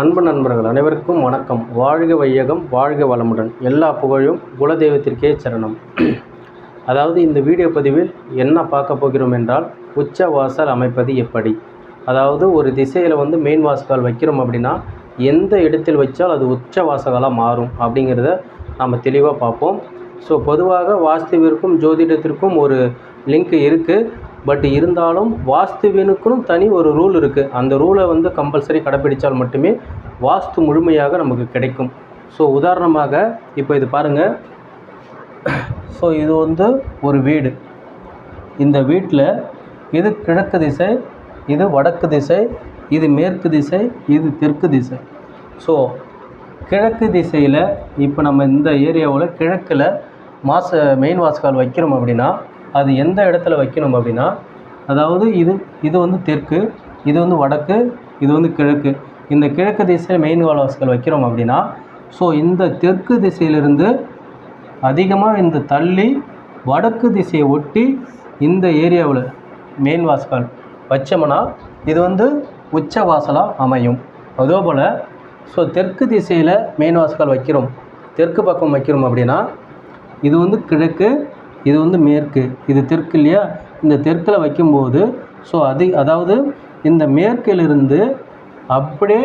அன்பு நண்பர்கள் அனைவருக்கும் வணக்கம். வாழ்க வையகம் வாழ்க வளமுடன். எல்லா புகழும் குலதெய்வத்திற்கே சரணம். அதாவது இந்த வீடியோ பதிவில் என்ன பார்க்க போகிறோம் என்றால் உச்ச வாசல் அமைப்பது எப்படி? அதாவது ஒரு திசையில் வந்து மெயின் வாசகால் வைக்கிறோம் அப்படின்னா எந்த இடத்தில் வச்சால் அது உச்ச வாசகாலாக மாறும் அப்படிங்கிறத நாம் தெளிவாக பார்ப்போம். ஸோ பொதுவாக வாஸ்துவிற்கும் ஜோதிடத்திற்கும் ஒரு லிங்க் இருக்குது பட் இருந்தாலும் வாஸ்துவினுக்கும் தனி ஒரு ரூல் இருக்குது அந்த ரூலை வந்து கம்பல்சரி கடைப்பிடித்தால் மட்டுமே வாஸ்து முழுமையாக நமக்கு கிடைக்கும். ஸோ உதாரணமாக இப்போ இது பாருங்கள் ஸோ இது வந்து ஒரு வீடு. இந்த வீட்டில் இது கிழக்கு திசை இது வடக்கு திசை இது மேற்கு திசை இது தெற்கு திசை. ஸோ கிழக்கு திசையில் இப்போ நம்ம இந்த ஏரியாவில் கிழக்கில் மாச மெயின் வாசகால் வைக்கிறோம் அப்படின்னா அது எந்த இடத்துல வைக்கணும் அப்படின்னா அதாவது இது இது வந்து தெற்கு இது வந்து வடக்கு இது வந்து கிழக்கு. இந்த கிழக்கு திசையில் மெயின் வாசகால் வைக்கிறோம் அப்படின்னா ஸோ இந்த தெற்கு திசையிலிருந்து அதிகமாக இந்த தள்ளி வடக்கு திசையை ஒட்டி இந்த ஏரியாவில் மெயின் வாசல் வச்சோம்னா இது வந்து உச்ச வாசலாக அமையும். அதே போல் ஸோ தெற்கு திசையில் மெயின் வாசல் வைக்கிறோம் தெற்கு பக்கம் வைக்கிறோம் அப்படின்னா இது வந்து கிழக்கு இது வந்து மேற்கு இது தெற்கு இல்லையா? இந்த தெற்கில் வைக்கும்போது ஸோ அது அதாவது இந்த மேற்கிலிருந்து அப்படியே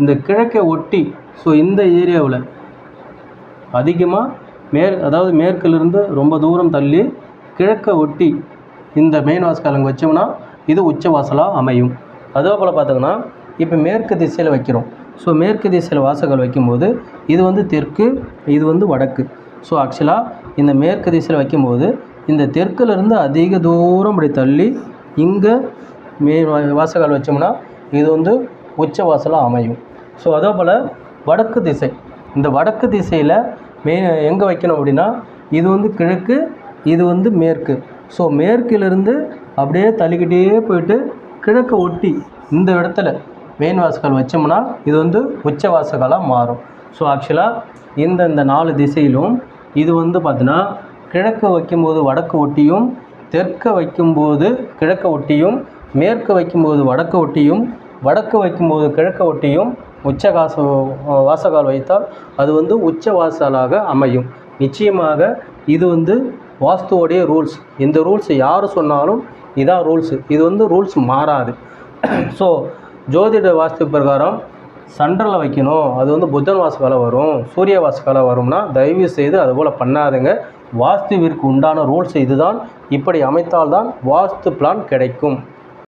இந்த கிழக்கை ஒட்டி ஸோ இந்த ஏரியாவில் அதிகமாக மேற் அதாவது மேற்கிலிருந்து ரொம்ப தூரம் தள்ளி கிழக்கை ஒட்டி இந்த மெயின் வாசகாலங்க வச்சோம்னா இது உச்ச வாசலாக அமையும். அதே போல் பார்த்தோங்கன்னா இப்போ மேற்கு திசையில் வைக்கிறோம். ஸோ மேற்கு திசையில் வாசகால் வைக்கும்போது இது வந்து தெற்கு இது வந்து வடக்கு. ஸோ ஆக்சுவலாக இந்த மேற்கு திசையில் வைக்கும்போது இந்த தெற்குலேருந்து அதிக தூரம் இப்படி தள்ளி இங்கே மே வா- வாசகால் வச்சோம்னா இது வந்து உச்ச வாசலாக அமையும். ஸோ அதே போல் வடக்கு திசை. இந்த வடக்கு திசையில் மே எங்கே வைக்கணும் அப்படின்னா இது வந்து கிழக்கு இது வந்து மேற்கு. ஸோ மேற்கிலிருந்து அப்படியே தள்ளிக்கிட்டே போயிட்டு கிழக்கு ஒட்டி இந்த இடத்துல மெயின் வாசகால் வச்சோம்னா இது வந்து உச்ச வாசகாலாக மாறும். ஸோ ஆக்சுவலாக இந்த இந்த நாலு திசையிலும் இது வந்து பார்த்தீங்கன்னா கிழக்கு வைக்கும்போது வடக்கு ஒட்டியும் தெற்கு வைக்கும்போது கிழக்கு ஒட்டியும் மேற்கு வைக்கும்போது வடக்கு ஒட்டியும் வடக்கு வைக்கும்போது கிழக்கு ஒட்டியும் உச்ச காச வாசகால் வைத்தால் அது வந்து உச்ச வாசலாக அமையும். நிச்சயமாக இது வந்து வாஸ்துவோடைய ரூல்ஸ். இந்த ரூல்ஸ் யார் சொன்னாலும் இதான் ரூல்ஸு. இது வந்து ரூல்ஸ் மாறாது. ஸோ ஜோதிட வாஸ்து பிரகாரம் சண்டரில் வைக்கணும். அது வந்து புத்தன் வாசக்கால வரும். சூரிய வாசக்கால வரும்னா தயவு செய்து அதுபோல் பண்ணாதுங்க. வாஸ்துவிற்கு உண்டான ரூல்ஸ் இதுதான் இப்படி அமைத்தால்தான் வாஸ்து பிளான் கிடைக்கும்.